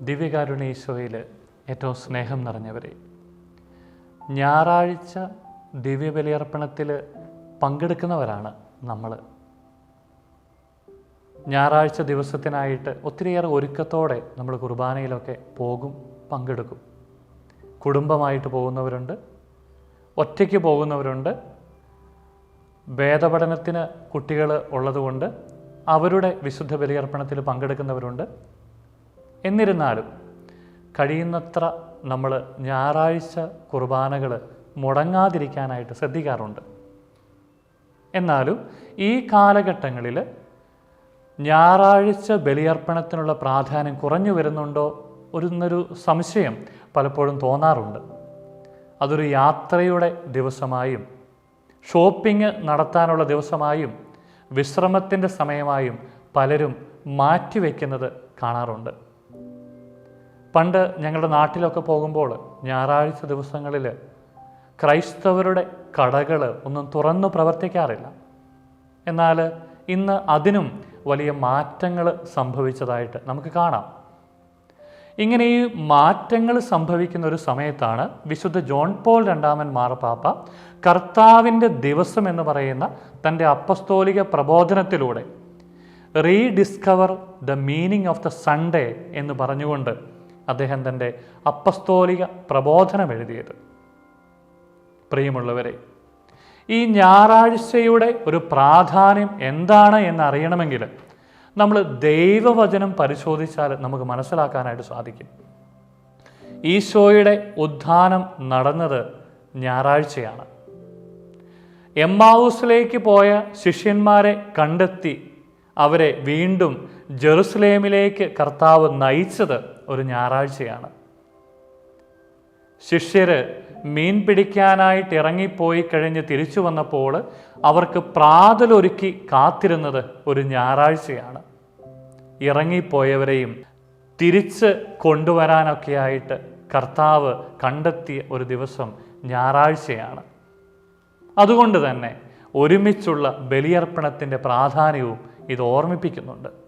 ദിവ്യകാരുണ്യ ഈശോയിൽ ഏറ്റവും സ്നേഹം നിറഞ്ഞവരെ. ഞായറാഴ്ച ദിവ്യബലിയർപ്പണത്തിൽ പങ്കെടുക്കുന്നവരാണ് നമ്മൾ ഞായറാഴ്ച ദിവസത്തിനായിട്ട് ഒത്തിരിയേറെ ഒരുക്കത്തോടെ നമ്മൾ കുർബാനയിലൊക്കെ പോകും പങ്കെടുക്കും. കുടുംബമായിട്ട് പോകുന്നവരുണ്ട് ഒറ്റയ്ക്ക് പോകുന്നവരുണ്ട് വേദപഠനത്തിന് കുട്ടികൾ ഉള്ളതുകൊണ്ട് അവരുടെ വിശുദ്ധ ബലിയർപ്പണത്തിൽ പങ്കെടുക്കുന്നവരുണ്ട്. എന്നിരുന്നാലും കഴിയുന്നത്ര നമ്മൾ ഞായറാഴ്ച കുർബാനകൾ മുടങ്ങാതിരിക്കാനായിട്ട് ശ്രദ്ധിക്കാറുണ്ട്. എന്നാലും ഈ കാലഘട്ടങ്ങളിൽ ഞായറാഴ്ച ബലിയർപ്പണത്തിനുള്ള പ്രാധാന്യം കുറഞ്ഞു വരുന്നുണ്ടോ ഒരു സംശയം പലപ്പോഴും തോന്നാറുണ്ട്. അതൊരു യാത്രയുടെ ദിവസമായും ഷോപ്പിംഗ് നടത്താനുള്ള ദിവസമായും വിശ്രമത്തിന്റെ സമയമായും പലരും മാറ്റിവെക്കുന്നത് കാണാറുണ്ട്. പണ്ട് ഞങ്ങളുടെ നാട്ടിലൊക്കെ പോകുമ്പോൾ ഞായറാഴ്ച ദിവസങ്ങളിൽ ക്രൈസ്തവരുടെ കടകൾ ഒന്നും തുറന്നു പ്രവർത്തിക്കാറില്ല. എന്നാൽ ഇന്ന് അതിനും വലിയ മാറ്റങ്ങൾ സംഭവിച്ചതായിട്ട് നമുക്ക് കാണാം. ഇങ്ങനെ ഈ മാറ്റങ്ങൾ സംഭവിക്കുന്ന ഒരു സമയത്താണ് വിശുദ്ധ ജോൺ പോൾ രണ്ടാമൻ മാർപ്പാപ്പ കർത്താവിന്റെ ദിവസം എന്ന് പറയുന്ന തന്റെ അപ്പസ്തോലിക പ്രബോധനത്തിലൂടെ rediscover the meaning of the Sunday എന്ന് പറഞ്ഞുകൊണ്ട് അദ്ദേഹം തന്റെ അപ്പസ്തോലിക പ്രബോധനം എഴുതിയത്. പ്രിയമുള്ളവരെ ഈ ഞായറാഴ്ചയുടെ ഒരു പ്രാധാന്യം എന്താണ് എന്നറിയണമെങ്കിൽ നമ്മൾ ദൈവവചനം പരിശോധിച്ചാൽ നമുക്ക് മനസ്സിലാക്കാനായിട്ട് സാധിക്കും. ഈശോയുടെ ഉദ്ധാനം നടന്നത് ഞായറാഴ്ചയാണ്. എമ്മാവൂസിലേക്ക് പോയ ശിഷ്യന്മാരെ കണ്ടെത്തി അവരെ വീണ്ടും ജെറുസലേമിലേക്ക് കർത്താവ് നയിച്ചത് ഒരു ഞായറാഴ്ചയാണ്. ശിഷ്യർ മീൻ പിടിക്കാനായിട്ട് ഇറങ്ങിപ്പോയി കഴിഞ്ഞ് തിരിച്ചു വന്നപ്പോൾ അവർക്ക് പ്രാതലൊരുക്കി കാത്തിരുന്നത് ഒരു ഞായറാഴ്ചയാണ്. ഇറങ്ങിപ്പോയവരെയും തിരിച്ച് കൊണ്ടുവരാനൊക്കെയായിട്ട് കർത്താവ് കണ്ടെത്തിയ ഒരു ദിവസം ഞായറാഴ്ചയാണ്. അതുകൊണ്ട് തന്നെ ഒരുമിച്ചുള്ള ബലിയർപ്പണത്തിന്റെ പ്രാധാന്യവും ഇത് ഓർമ്മിപ്പിക്കുന്നുണ്ട്.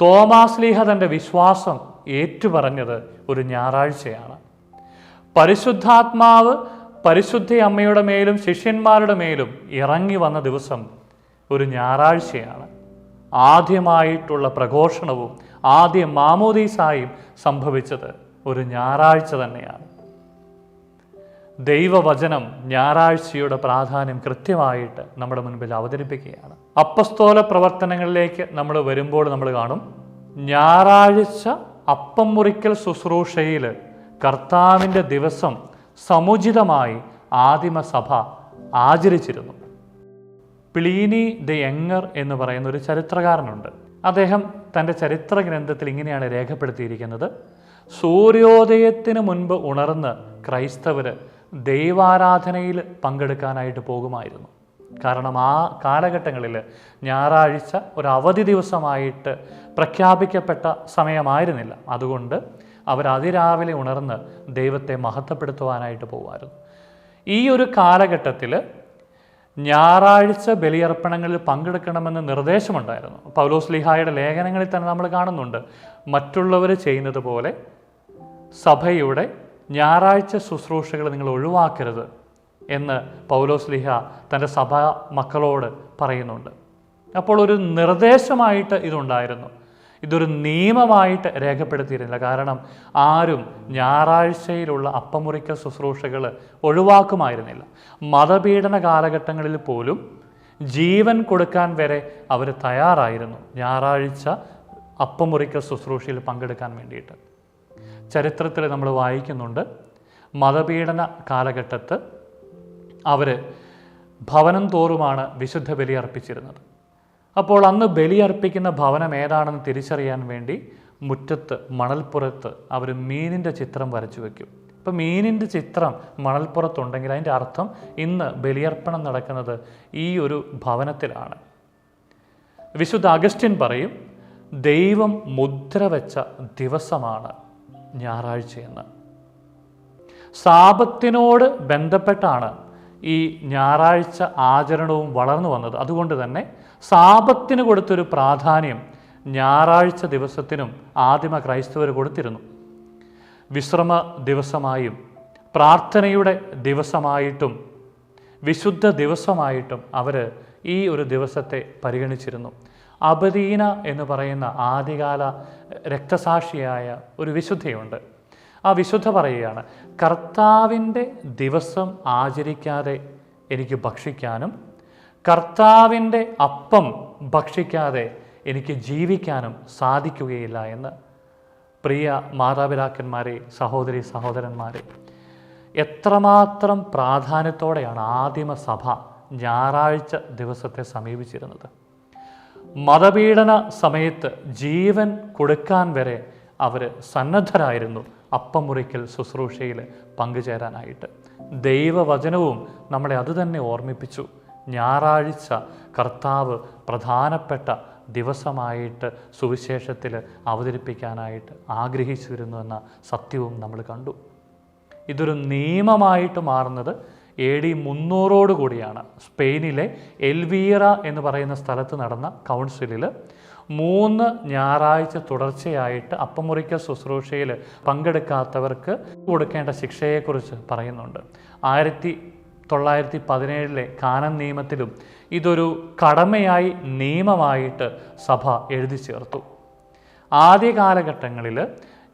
തോമാസ് ലീഹ തന്റെ വിശ്വാസം ഏറ്റുപറഞ്ഞത് ഒരു ഞായറാഴ്ചയാണ്. പരിശുദ്ധാത്മാവ് പരിശുദ്ധ അമ്മയുടെ മേലും ശിഷ്യന്മാരുടെ മേലും ഇറങ്ങി വന്ന ദിവസം ഒരു ഞായറാഴ്ചയാണ്. ആദ്യമായിട്ടുള്ള പ്രഘോഷണവും ആദ്യ മാമോദീസായും സംഭവിച്ചത് ഒരു ഞായറാഴ്ച തന്നെയാണ്. ദൈവവചനം ഞായറാഴ്ചയുടെ പ്രാധാന്യം കൃത്യമായിട്ട് നമ്മുടെ മുൻപിൽ അവതരിപ്പിക്കുകയാണ്. അപ്പസ്തോല പ്രവർത്തനങ്ങളിലേക്ക് നമ്മൾ വരുമ്പോൾ നമ്മൾ കാണും ഞായറാഴ്ച അപ്പം മുറിക്കൽ ശുശ്രൂഷയിൽ കർത്താവിന്റെ ദിവസം സമുചിതമായി ആദിമസഭ ആചരിച്ചിരുന്നു. പ്ലീനി ദ യങ്ങർ എന്ന് പറയുന്ന ഒരു ചരിത്രകാരനുണ്ട്. അദ്ദേഹം തന്റെ ചരിത്ര ഗ്രന്ഥത്തിൽ ഇങ്ങനെയാണ് രേഖപ്പെടുത്തിയിരിക്കുന്നത്. സൂര്യോദയത്തിന് മുൻപ് ഉണർന്ന് ക്രൈസ്തവർ ദൈവാരാധനയിൽ പങ്കെടുക്കാനായിട്ട് പോകുമായിരുന്നു. കാരണം ആ കാലഘട്ടങ്ങളിൽ ഞായറാഴ്ച ഒരു അവധി ദിവസമായിട്ട് പ്രഖ്യാപിക്കപ്പെട്ട സമയമായിരുന്നില്ല. അതുകൊണ്ട് അവർ അതിരാവിലെ ഉണർന്ന് ദൈവത്തെ മഹത്വപ്പെടുത്തുവാനായിട്ട് പോകുമായിരുന്നു. ഈ ഒരു കാലഘട്ടത്തിൽ ഞായറാഴ്ച ബലിയർപ്പണങ്ങളിൽ പങ്കെടുക്കണമെന്ന് നിർദ്ദേശമുണ്ടായിരുന്നു. പൗലോസ് ലിഹായുടെ ലേഖനങ്ങളിൽ തന്നെ നമ്മൾ കാണുന്നുണ്ട്. മറ്റുള്ളവർ ചെയ്യുന്നത് പോലെ സഭയുടെ ഞായറാഴ്ച ശുശ്രൂഷകൾ നിങ്ങൾ ഒഴിവാക്കരുത് എന്ന് പൗലോസ് ലിഹ തന്റെ സഭ മക്കളോട് പറയുന്നുണ്ട്. അപ്പോൾ ഒരു നിർദ്ദേശമായിട്ട് ഇതുണ്ടായിരുന്നു. ഇതൊരു നിയമമായിട്ട് രേഖപ്പെടുത്തിയിരുന്നില്ല. കാരണം ആരും ഞായറാഴ്ചയിലുള്ള അപ്പമുറിക്കൽ ശുശ്രൂഷകൾ ഒഴിവാക്കുമായിരുന്നില്ല. മതപീഡന കാലഘട്ടങ്ങളിൽ പോലും ജീവൻ കൊടുക്കാൻ വരെ അവർ തയ്യാറായിരുന്നു. ഞായറാഴ്ച അപ്പമുറിക്കൽ ശുശ്രൂഷയിൽ പങ്കെടുക്കാൻ വേണ്ടിയിട്ട്. ചരിത്രത്തിൽ നമ്മൾ വായിക്കുന്നുണ്ട്. മതപീഡന കാലഘട്ടത്ത് അവർ ഭവനം തോറുമാണ് വിശുദ്ധ ബലി അർപ്പിച്ചിരുന്നത് അപ്പോൾ അന്ന് ബലി അർപ്പിക്കുന്ന ഭവനം ഏതാണെന്ന് തിരിച്ചറിയാൻ വേണ്ടി മുറ്റത്ത് മണൽപ്പുറത്ത് അവർ മീനിന്റെ ചിത്രം വരച്ചു വയ്ക്കും ഇപ്പം മീനിന്റെ ചിത്രം മണൽപ്പുറത്തുണ്ടെങ്കിൽ അതിന്റെ അർത്ഥം ഇന്ന് ബലിയർപ്പണം നടക്കുന്നത് ഈ ഒരു ഭവനത്തിലാണ്. വിശുദ്ധ അഗസ്റ്റിൻ പറയും ദൈവം മുദ്ര വെച്ച ദിവസമാണ്. ഞായറാഴ്ചയെന്ന്. സാപത്തിനോട് ബന്ധപ്പെട്ടാണ് ഈ ഞായറാഴ്ച ആചരണവും വളർന്നു വന്നത്. അതുകൊണ്ട് തന്നെ സാപത്തിന് കൊടുത്തൊരു പ്രാധാന്യം ഞായറാഴ്ച ദിവസത്തിനും ആദിമ ക്രൈസ്തവർ കൊടുത്തിരുന്നു. വിശ്രമ ദിവസമായും പ്രാർത്ഥനയുടെ ദിവസമായിട്ടും വിശുദ്ധ ദിവസമായിട്ടും അവർ ഈ ഒരു ദിവസത്തെ പരിഗണിച്ചിരുന്നു. അബദീന എന്ന് പറയുന്ന ആദ്യകാല രക്തസാക്ഷിയായ ഒരു വിശുദ്ധയുണ്ട്. ആ വിശുദ്ധ പറയുകയാണ് കർത്താവിന്റെ ദിവസം ആചരിക്കാതെ എനിക്ക് ഭക്ഷിക്കാനും കർത്താവിന്റെ അപ്പം ഭക്ഷിക്കാതെ എനിക്ക് ജീവിക്കാനും സാധിക്കുകയില്ല എന്ന് പ്രിയ മാതാപിതാക്കന്മാരെ സഹോദരി സഹോദരന്മാരെ എത്രമാത്രം പ്രാധാന്യത്തോടെയാണ് ആദിമ സഭ ഞായറാഴ്ച ദിവസത്തെ സമീപിച്ചിരുന്നത്. മതപീഡന സമയത്ത് ജീവൻ കൊടുക്കാൻ വരെ അവർ സന്നദ്ധരായിരുന്നു. അപ്പമുറിക്കൽ ശുശ്രൂഷയിൽ പങ്കുചേരാനായിട്ട്. ദൈവവചനവും നമ്മളെ അതുതന്നെ ഓർമ്മിപ്പിച്ചു. ഞായറാഴ്ച കർത്താവ് പ്രധാനപ്പെട്ട ദിവസമായിട്ട് സുവിശേഷത്തിൽ അവതരിപ്പിക്കാനായിട്ട് ആഗ്രഹിച്ചിരുന്നു എന്ന സത്യവും നമ്മൾ കണ്ടു. ഇതൊരു നിയമമായിട്ട് മാറുന്നത് എ ഡി മുന്നൂറോട് കൂടിയാണ്. സ്പെയിനിലെ എൽവീറ എന്ന് പറയുന്ന സ്ഥലത്ത് നടന്ന കൗൺസിലിൽ മൂന്ന് ഞായറാഴ്ച തുടർച്ചയായിട്ട് അപ്പമുറിക്കൽ ശുശ്രൂഷയിൽ പങ്കെടുക്കാത്തവർക്ക് കൊടുക്കേണ്ട ശിക്ഷയെക്കുറിച്ച് പറയുന്നുണ്ട്. ആയിരത്തി തൊള്ളായിരത്തി പതിനേഴിലെ കാനൻ നിയമത്തിലും ഇതൊരു കടമയായി നിയമമായിട്ട് സഭ എഴുതി ചേർത്തു. ആദ്യ കാലഘട്ടങ്ങളിൽ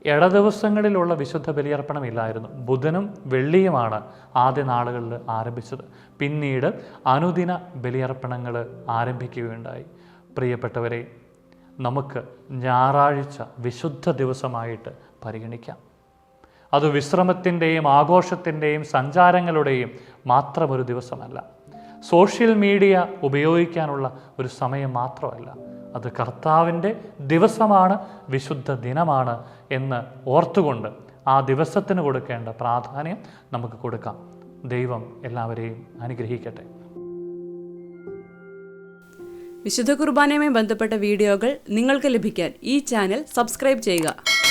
ഇടദിവസങ്ങളിലുള്ള വിശുദ്ധ ബലിയർപ്പണം ഇല്ലായിരുന്നു ബുധനും വെള്ളിയുമാണ് ആദ്യ നാളുകളിൽ ആരംഭിച്ചത്. പിന്നീട് അനുദിന ബലിയർപ്പണങ്ങൾ ആരംഭിക്കുകയുണ്ടായി. പ്രിയപ്പെട്ടവരെ നമുക്ക് ഞായറാഴ്ച വിശുദ്ധ ദിവസമായിട്ട് പരിഗണിക്കാം. അത് വിശ്രമത്തിന്റെയും ആഘോഷത്തിന്റെയും സഞ്ചാരങ്ങളുടെയും മാത്രമൊരു ദിവസമല്ല. സോഷ്യൽ മീഡിയ ഉപയോഗിക്കാനുള്ള ഒരു സമയം മാത്രമല്ല. അത് കർത്താവിന്റെ ദിവസമാണ് വിശുദ്ധ ദിനമാണ് എന്ന് ഓർത്തുകൊണ്ട് ആ ദിവസത്തിന് കൊടുക്കേണ്ട പ്രാധാന്യം നമുക്ക് കൊടുക്കാം. ദൈവം എല്ലാവരെയും അനുഗ്രഹിക്കട്ടെ. വിശുദ്ധ കുർബാനയുമായി ബന്ധപ്പെട്ട വീഡിയോകൾ നിങ്ങൾക്ക് ലഭിക്കാൻ ഈ ചാനൽ സബ്സ്ക്രൈബ് ചെയ്യുക.